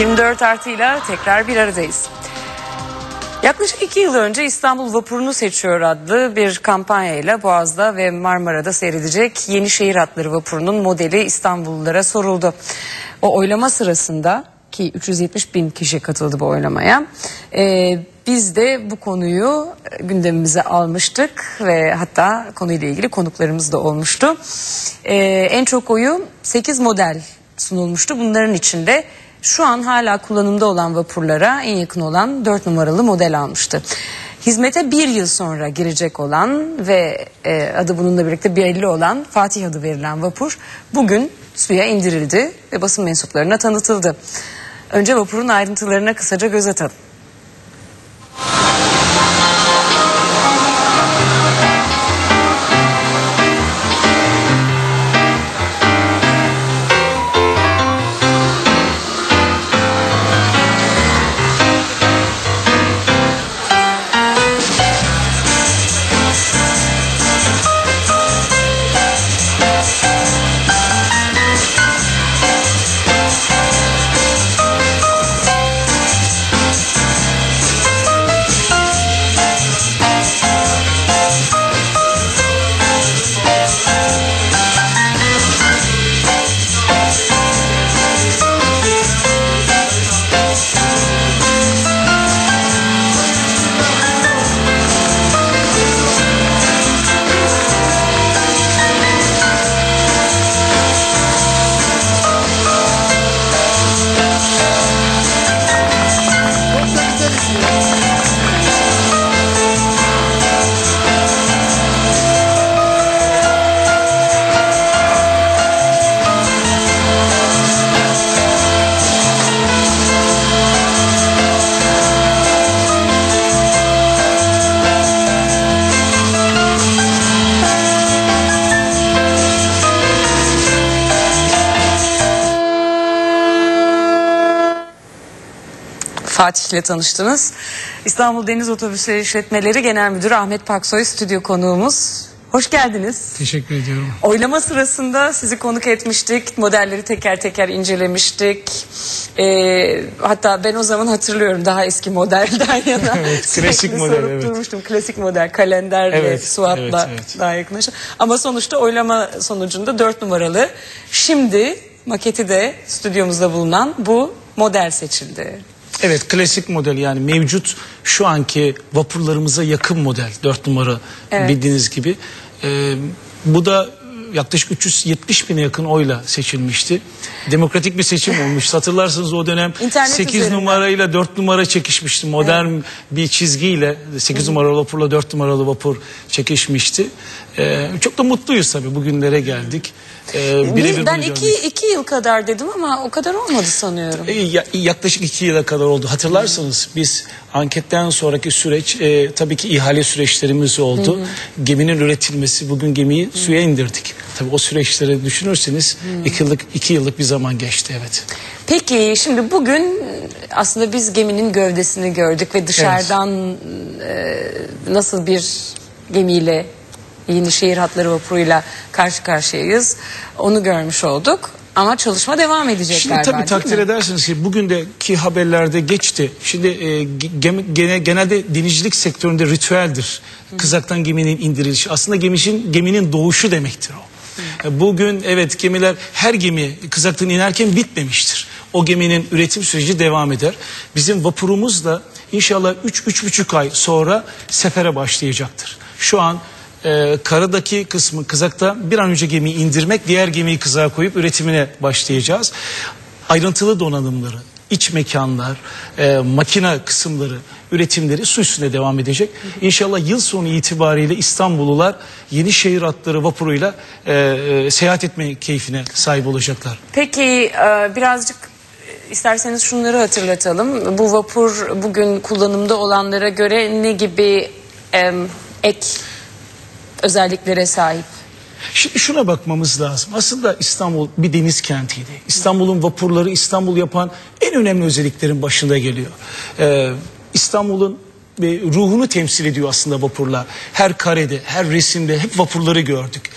24 artıyla tekrar bir aradayız. Yaklaşık iki yıl önce İstanbul Vapurunu Seçiyor adlı bir kampanyayla Boğaz'da ve Marmara'da seyredecek yeni şehir hatları vapurunun modeli İstanbullulara soruldu. O oylama sırasında ki 370 bin kişi katıldı bu oylamaya. Ee, biz de bu konuyu gündemimize almıştık ve hatta konuyla ilgili konuklarımız da olmuştu. Ee, en çok oyu 8 model sunulmuştu. Bunların içinde şu an hala kullanımda olan vapurlara en yakın olan 4 numaralı model almıştı. Hizmete bir yıl sonra girecek olan ve e, adı bununla birlikte belli olan Fatih adı verilen vapur bugün suya indirildi ve basın mensuplarına tanıtıldı. Önce vapurun ayrıntılarına kısaca göz atalım. Fatih ile tanıştınız. İstanbul Deniz Otobüsleri İşletmeleri Genel Müdürü Ahmet Paksoy stüdyo konuğumuz. Hoş geldiniz. Teşekkür ediyorum. Oylama sırasında sizi konuk etmiştik. Modelleri teker teker incelemiştik. Ee, hatta ben o zaman hatırlıyorum daha eski modelden yana. Evet, klasik model, sorup evet. durmuştum. Klasik model kalenderle, Evet, Suat'la evet, evet. daha yakınlaşan. Ama sonuçta oylama sonucunda 4 numaralı. Şimdi maketi de stüdyomuzda bulunan bu model seçildi. Evet klasik model yani mevcut şu anki vapurlarımıza yakın model 4 numara Evet. bildiğiniz gibi. Ee, bu da yaklaşık 370 bine yakın oyla seçilmişti. Demokratik bir seçim olmuş. Hatırlarsınız o dönem İnternet 8 üzerinden. numarayla 4 numara çekişmişti. Modern bir çizgiyle 8 numaralı vapurla 4 numaralı vapur çekişmişti. Ee, çok da mutluyuz tabii bugünlere geldik. Ee, Biz- ben iki, görmek. iki yıl kadar dedim ama o kadar olmadı sanıyorum. E, ya- Yaklaşık iki yıla kadar oldu. Hatırlarsanız biz anketten sonraki süreç e, tabii ki ihale süreçlerimiz oldu. Geminin üretilmesi bugün gemiyi suya indirdik. Tabii o süreçleri düşünürseniz iki yıllık iki yıllık bir zaman geçti evet. Peki şimdi bugün aslında biz geminin gövdesini gördük ve dışarıdan e, nasıl bir gemiyle yeni şehir hatları vapuruyla karşı karşıyayız onu görmüş olduk. Ama çalışma devam edecek Şimdi galiba tabii takdir mi? edersiniz ki bugün de ki haberlerde geçti. Şimdi e, gene, genelde denizcilik sektöründe ritüeldir. Kızaktan geminin indirilişi. Aslında geminin, geminin doğuşu demektir o. E, Bugün evet gemiler her gemi kızaktan inerken bitmemiştir. O geminin üretim süreci devam eder. Bizim vapurumuz da inşallah 3-3,5 ay sonra sefere başlayacaktır. Şu an e, karadaki kısmı kızakta bir an önce gemiyi indirmek, diğer gemiyi kızağa koyup üretimine başlayacağız. Ayrıntılı donanımları, iç mekanlar, e, makine kısımları, üretimleri su üstünde devam edecek. İnşallah yıl sonu itibariyle İstanbullular yeni şehir hatları vapuruyla e, e, seyahat etme keyfine sahip olacaklar. Peki e, birazcık e, isterseniz şunları hatırlatalım. Bu vapur bugün kullanımda olanlara göre ne gibi e, ek özelliklere sahip? Şimdi şuna bakmamız lazım. Aslında İstanbul bir deniz kentiydi. İstanbul'un vapurları İstanbul yapan en önemli özelliklerin başında geliyor. Ee, İstanbul'un ruhunu temsil ediyor aslında vapurlar. Her karede, her resimde hep vapurları gördük.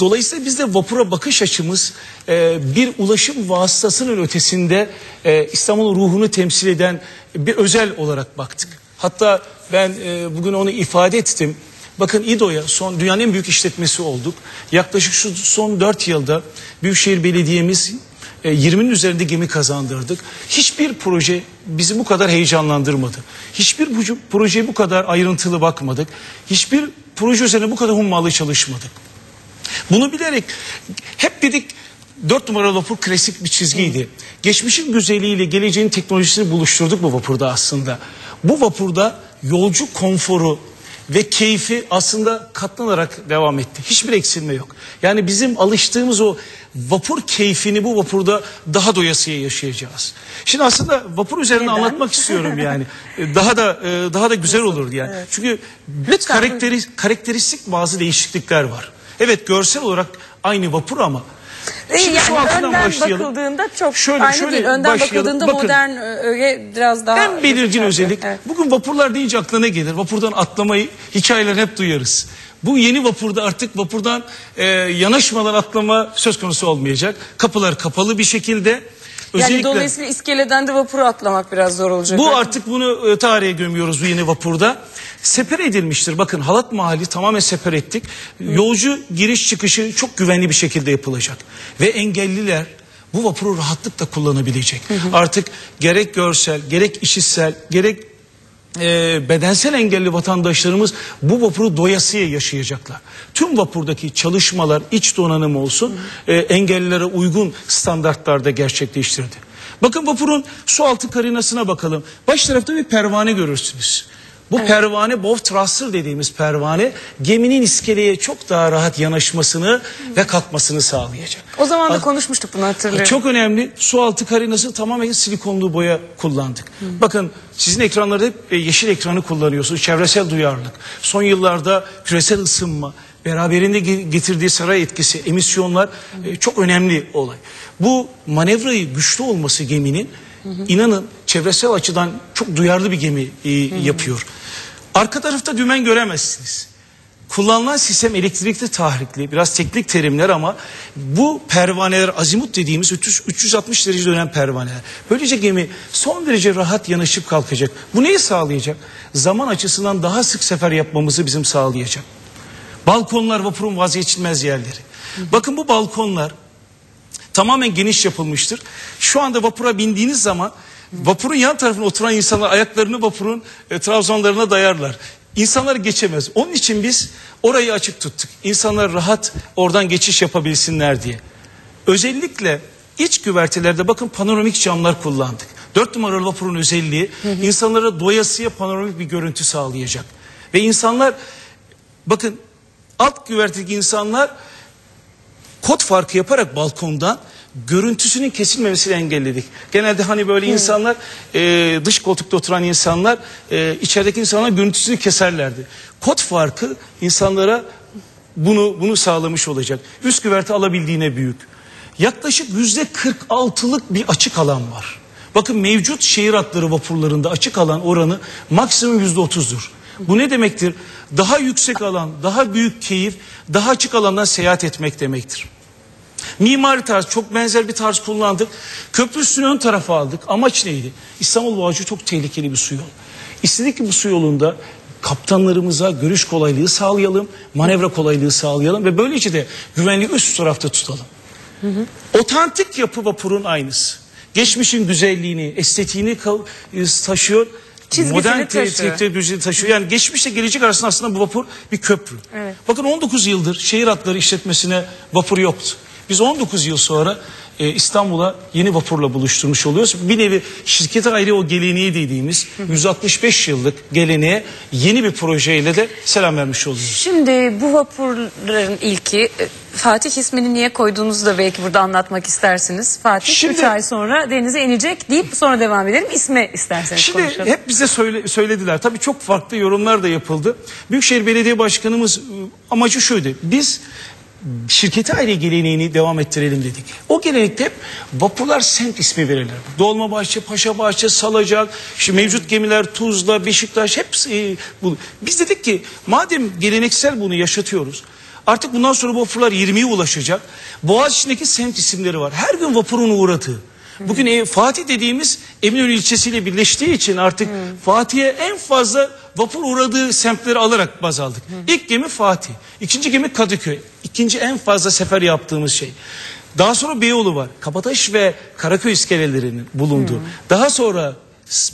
Dolayısıyla biz de vapura bakış açımız e, bir ulaşım vasıtasının ötesinde e, İstanbul'un ruhunu temsil eden bir özel olarak baktık. Hatta ben e, bugün onu ifade ettim. Bakın İDO'ya son dünyanın en büyük işletmesi olduk. Yaklaşık şu son 4 yılda Büyükşehir Belediye'miz e, 20'nin üzerinde gemi kazandırdık. Hiçbir proje bizi bu kadar heyecanlandırmadı. Hiçbir proje- projeye bu kadar ayrıntılı bakmadık. Hiçbir proje üzerine bu kadar hummalı çalışmadık. Bunu bilerek hep dedik dört numaralı vapur klasik bir çizgiydi. Geçmişin güzelliğiyle geleceğin teknolojisini buluşturduk bu vapurda aslında. Bu vapurda yolcu konforu ve keyfi aslında katlanarak devam etti. Hiçbir eksilme yok. Yani bizim alıştığımız o vapur keyfini bu vapurda daha doyasıya yaşayacağız. Şimdi aslında vapur üzerine Neden? anlatmak istiyorum yani. E, Daha da e, daha da güzel olur yani. Çünkü Lütfen, karakteri, karakteristik bazı değişiklikler var. Evet görsel olarak aynı vapur ama E, Şimdi yani önden başlayalım. bakıldığında çok Şöyle- aynı şöyle değil. Önden başlayalım. bakıldığında Bakın. modern öge biraz daha... en belirgin özellik Evet. bugün vapurlar deyince aklına gelir. Vapurdan atlamayı hikayeler hep duyarız. Bu yeni vapurda artık vapurdan e, yanaşmadan atlama söz konusu olmayacak. Kapılar kapalı bir şekilde. Yani Özellikle dolayısıyla iskeleden de vapura atlamak biraz zor olacak. bu artık bunu e, tarihe gömüyoruz bu yeni vapurda. Seper edilmiştir. Bakın Halat Mahalli tamamen seper ettik. Yolcu giriş çıkışı çok güvenli bir şekilde yapılacak. Ve engelliler bu vapuru rahatlıkla kullanabilecek. Artık gerek görsel, gerek işitsel, gerek e, bedensel engelli vatandaşlarımız bu vapuru doyasıya yaşayacaklar. Tüm vapurdaki çalışmalar iç donanım olsun e, engellilere uygun standartlarda gerçekleştirdi. Bakın vapurun su altı karinasına bakalım. Baş tarafta bir pervane görürsünüz. Bu pervane bow thruster dediğimiz pervane geminin iskeleye çok daha rahat yanaşmasını ve kalkmasını sağlayacak. O zaman da konuşmuştuk bunu hatırlıyorum. çok önemli. Su altı karinası tamamen silikonlu boya kullandık. Bakın sizin ekranlarda hep e, yeşil ekranı kullanıyorsunuz. Çevresel duyarlılık. Son yıllarda küresel ısınma, beraberinde ge- getirdiği saray etkisi, emisyonlar e, çok önemli olay. Bu manevrayı güçlü olması geminin inanın çevresel açıdan çok duyarlı bir gemi e, yapıyor. Arka tarafta dümen göremezsiniz. Kullanılan sistem elektrikli tahrikli biraz teknik terimler ama bu pervaneler azimut dediğimiz 300 360 derece dönen pervaneler. Böylece gemi son derece rahat yanaşıp kalkacak. Bu neyi sağlayacak? Zaman açısından daha sık sefer yapmamızı bizim sağlayacak. Balkonlar vapurun vazgeçilmez yerleri. Bakın bu balkonlar tamamen geniş yapılmıştır. Şu anda vapura bindiğiniz zaman vapurun yan tarafına oturan insanlar ayaklarını vapurun e, trabzanlarına dayarlar. İnsanlar geçemez. Onun için biz orayı açık tuttuk. İnsanlar rahat oradan geçiş yapabilsinler diye. Özellikle iç güvertelerde bakın panoramik camlar kullandık. Dört numaralı vapurun özelliği insanlara doyasıya panoramik bir görüntü sağlayacak. Ve insanlar bakın alt güvertedeki insanlar kod farkı yaparak balkondan görüntüsünün kesilmemesini engelledik. Genelde hani böyle insanlar e, dış koltukta oturan insanlar e, içerideki insanlar görüntüsünü keserlerdi. Kod farkı insanlara bunu bunu sağlamış olacak. Üst güverte alabildiğine büyük. Yaklaşık yüzde 46'lık bir açık alan var. Bakın mevcut şehir hatları vapurlarında açık alan oranı maksimum yüzde 30'dur. Bu ne demektir? Daha yüksek alan, daha büyük keyif, daha açık alandan seyahat etmek demektir. Mimari tarz çok benzer bir tarz kullandık. Köprü üstünü ön tarafa aldık. Amaç neydi? İstanbul Boğazı çok tehlikeli bir su yolu. İstedik ki bu su yolunda kaptanlarımıza görüş kolaylığı sağlayalım, manevra kolaylığı sağlayalım ve böylece de güvenliği üst tarafta tutalım. Otantik yapı vapurun aynısı. Geçmişin güzelliğini, estetiğini e, taşıyor. Çizgisini modern te- taşıyor. teknolojisini taşıyor. Yani geçmişle gelecek arasında aslında bu vapur bir köprü. Evet. Bakın 19 yıldır şehir hatları işletmesine vapur yoktu. Biz 19 yıl sonra e, İstanbul'a yeni vapurla buluşturmuş oluyoruz. Bir nevi şirkete ayrı o geleneği dediğimiz 165 yıllık geleneğe yeni bir projeyle de selam vermiş oluyoruz. Şimdi bu vapurların ilki e, Fatih ismini niye koyduğunuzu da belki burada anlatmak istersiniz. Fatih 3 Şimdi- ay sonra denize inecek deyip sonra devam edelim. İsme isterseniz Şimdi konuşalım. hep bize söyle, söylediler. Tabii çok farklı yorumlar da yapıldı. Büyükşehir Belediye Başkanımız ıı, amacı şuydu. Biz şirketi aile geleneğini devam ettirelim dedik. O gelenekte vapurlar semt ismi verirler. Dolmabahçe, Paşabahçe, Salacak, işte mevcut gemiler Tuzla, Beşiktaş hepsi e, bu. Biz dedik ki madem geleneksel bunu yaşatıyoruz. Artık bundan sonra vapurlar 20'ye ulaşacak. Boğaziçi'ndeki semt isimleri var. Her gün vapurun uğradığı. Bugün e, Fatih dediğimiz Eminönü ilçesiyle birleştiği için artık Fatih'e en fazla vapur uğradığı semtleri alarak baz aldık. İlk gemi Fatih, ikinci gemi Kadıköy. İkinci en fazla sefer yaptığımız şey. Daha sonra Beyoğlu var. Kabataş ve Karaköy iskelelerinin bulunduğu. Daha sonra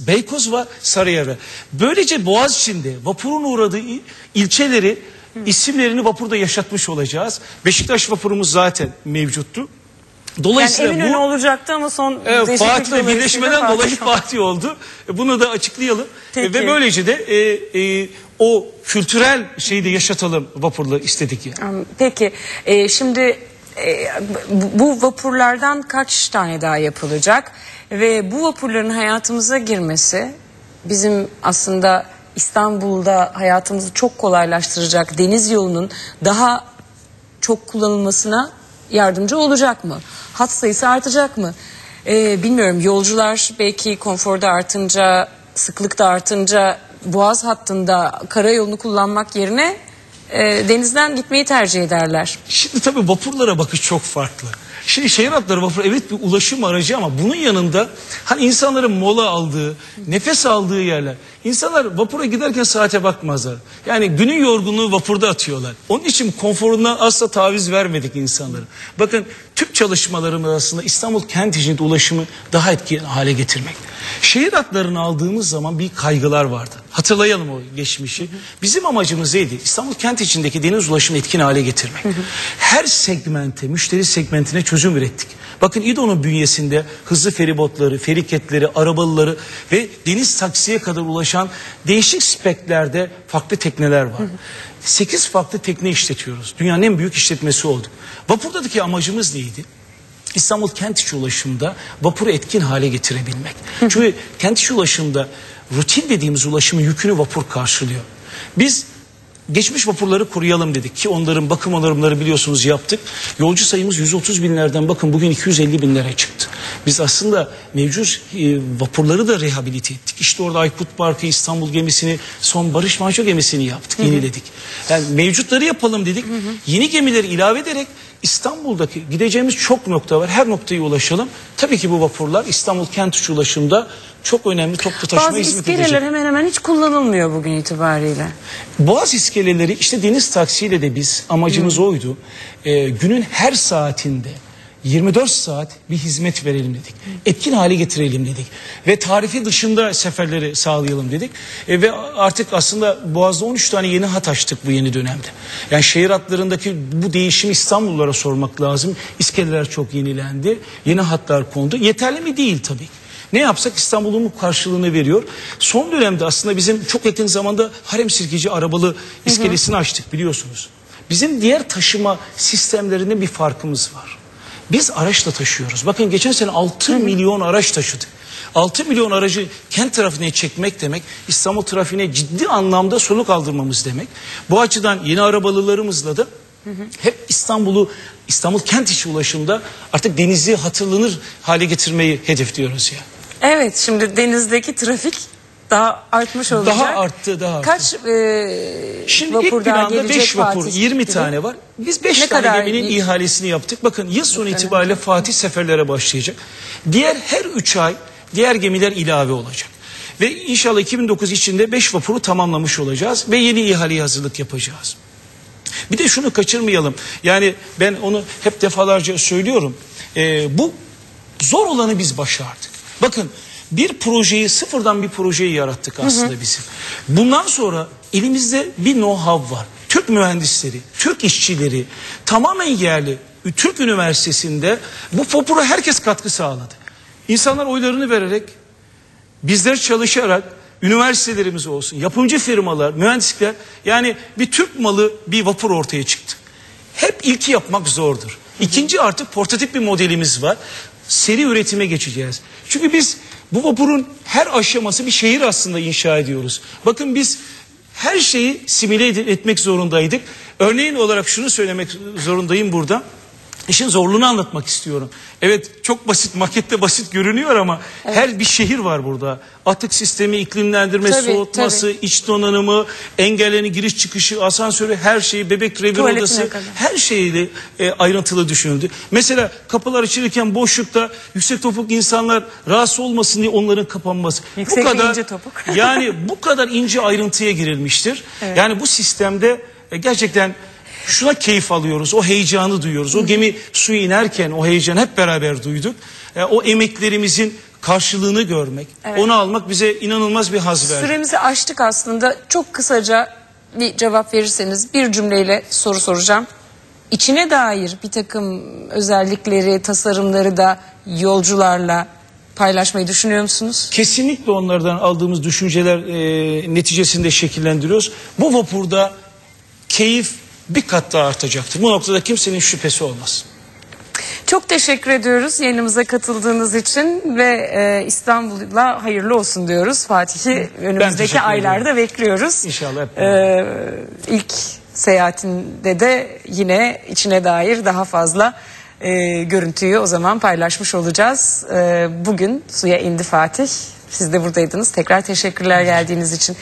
Beykoz var, Sarıyer var. Böylece Boğaziçi'nde vapurun uğradığı il- ilçeleri isimlerini vapurda yaşatmış olacağız. Beşiktaş vapurumuz zaten mevcuttu. Yani Dolayısıyla Eminönü bu olacaktı ama son e, Fatih'le birleşmeden Fatih dolayı. Fatih oldu. E, Bunu da açıklayalım. E, Peki. Ve böylece de e, e, o kültürel şeyi de yaşatalım vapurla istedik. Anladım. Peki e, şimdi e, bu vapurlardan kaç tane daha yapılacak ve bu vapurların hayatımıza girmesi bizim aslında İstanbul'da hayatımızı çok kolaylaştıracak deniz yolunun daha çok kullanılmasına yardımcı olacak mı? Hat sayısı artacak mı? E, bilmiyorum yolcular belki konforda artınca sıklık da artınca boğaz hattında karayolunu kullanmak yerine e, denizden gitmeyi tercih ederler. Şimdi tabii vapurlara bakış çok farklı. Şimdi şehir hatları vapur evet bir ulaşım aracı ama bunun yanında hani insanların mola aldığı, nefes aldığı yerler. İnsanlar vapura giderken saate bakmazlar. Yani günün yorgunluğu vapurda atıyorlar. Onun için konforundan asla taviz vermedik insanların. Bakın tüm çalışmalarımız aslında İstanbul kent içinde ulaşımı daha etkili hale getirmek. Şehir hatlarını aldığımız zaman bir kaygılar vardı. Hatırlayalım o geçmişi. Bizim amacımız neydi? İstanbul kent içindeki deniz ulaşımı etkin hale getirmek. Her segmente, müşteri segmentine çözüm ürettik. Bakın İDO'nun bünyesinde hızlı feribotları, feriketleri, arabalıları ve deniz taksiye kadar ulaşan değişik speklerde farklı tekneler var. 8 farklı tekne işletiyoruz. Dünyanın en büyük işletmesi olduk. Vapurdaki amacımız neydi? İstanbul kent içi ulaşımda vapuru etkin hale getirebilmek. Çünkü kent içi ulaşımda rutin dediğimiz ulaşımın yükünü vapur karşılıyor. Biz geçmiş vapurları koruyalım dedik ki onların bakım onarımları biliyorsunuz yaptık. Yolcu sayımız 130 binlerden bakın bugün 250 binlere çıktı. Biz aslında mevcut e, vapurları da rehabilite ettik. İşte orada Aykut Parkı, İstanbul gemisini, son Barış Manço gemisini yaptık, yeniledik. Yani mevcutları yapalım dedik. Yeni gemileri ilave ederek İstanbul'daki gideceğimiz çok nokta var. Her noktaya ulaşalım. Tabii ki bu vapurlar İstanbul kent içi ulaşımda çok önemli toplu taşıma Bazı hizmet iskeleler edecek. hemen hemen hiç kullanılmıyor bugün itibariyle. Boğaz iskeleleri işte deniz taksiyle de biz amacımız oydu. Ee, günün her saatinde 24 saat bir hizmet verelim dedik. Etkin hale getirelim dedik. Ve tarifi dışında seferleri sağlayalım dedik. E, ve artık aslında Boğaz'da 13 tane yeni hat açtık bu yeni dönemde. Yani şehir hatlarındaki bu değişimi İstanbullulara sormak lazım. İskeleler çok yenilendi. Yeni hatlar kondu. Yeterli mi? Değil tabii. Ne yapsak İstanbul'un bu karşılığını veriyor. Son dönemde aslında bizim çok yakın zamanda Harem Sirkeci arabalı iskelesini açtık biliyorsunuz. Bizim diğer taşıma sistemlerinde bir farkımız var. Biz araçla taşıyoruz. Bakın geçen sene 6 milyon araç taşıdık. 6 milyon aracı kent trafiğine çekmek demek İstanbul trafiğine ciddi anlamda soluk aldırmamız demek. Bu açıdan yeni arabalılarımızla da hep İstanbul'u İstanbul kent içi ulaşımda artık denizi hatırlanır hale getirmeyi hedefliyoruz ya. Evet şimdi denizdeki trafik daha artmış olacak. Daha arttı, daha arttı. Kaç e, Şimdi ilk planda gelecek 5 vapur, Fatih 20 gibi? tane var. Biz 5 Ne tane kadar geminin ilk- ihalesini yaptık. Bakın yıl sonu itibariyle Fatih seferlere başlayacak. Diğer her 3 ay diğer gemiler ilave olacak. Ve inşallah 2009 içinde 5 vapuru tamamlamış olacağız ve yeni ihaleye hazırlık yapacağız. Bir de şunu kaçırmayalım. Yani ben onu hep defalarca söylüyorum. Ee, bu zor olanı biz başardık. Bakın bir projeyi sıfırdan bir projeyi yarattık aslında bizim. Bundan sonra elimizde bir know-how var. Türk mühendisleri, Türk işçileri tamamen yerli. Türk Üniversitesi'nde bu vapura herkes katkı sağladı. İnsanlar oylarını vererek bizler çalışarak üniversitelerimiz olsun, yapımcı firmalar, mühendislikler yani bir Türk malı bir vapur ortaya çıktı. Hep ilki yapmak zordur. İkinci artık portatif bir modelimiz var. Seri üretime geçeceğiz. Çünkü biz bu vapurun her aşaması bir şehir aslında inşa ediyoruz. Bakın biz her şeyi simüle etmek zorundaydık. Örneğin olarak şunu söylemek zorundayım burada. İşin zorluğunu anlatmak istiyorum. Evet çok basit makette basit görünüyor ama her bir şehir var burada. Atık sistemi, iklimlendirme, Tabii, soğutması, iç donanımı, engellerini giriş çıkışı, asansörü her şeyi, bebek revir Tuvaletine odası kadar. her şeyi e, ayrıntılı düşünüldü. Mesela kapılar açılırken boşlukta yüksek topuk insanlar rahatsız olmasın diye onların kapanması. Yüksek bu kadar ince topuk. yani bu kadar ince ayrıntıya girilmiştir. Yani bu sistemde e, gerçekten şuna keyif alıyoruz. O heyecanı duyuyoruz. O gemi suya inerken o heyecanı hep beraber duyduk. E, o emeklerimizin karşılığını görmek, onu almak bize inanılmaz bir haz verdi. Süremizi aştık aslında. Çok kısaca bir cevap verirseniz bir cümleyle soru soracağım. İçine dair bir takım özellikleri, tasarımları da yolcularla paylaşmayı düşünüyor musunuz? Kesinlikle onlardan aldığımız düşünceler e, neticesinde şekillendiriyoruz. Bu vapurda keyif bir kat daha artacaktır. Bu noktada kimsenin şüphesi olmaz. Çok teşekkür ediyoruz yayınımıza katıldığınız için ve e, İstanbul'la hayırlı olsun diyoruz. Fatih'i önümüzdeki aylarda bekliyoruz. İnşallah hep Ee, ilk seyahatinde de yine içine dair daha fazla e, görüntüyü o zaman paylaşmış olacağız. Ee, bugün suya indi Fatih. Siz de buradaydınız. Tekrar teşekkürler geldiğiniz için.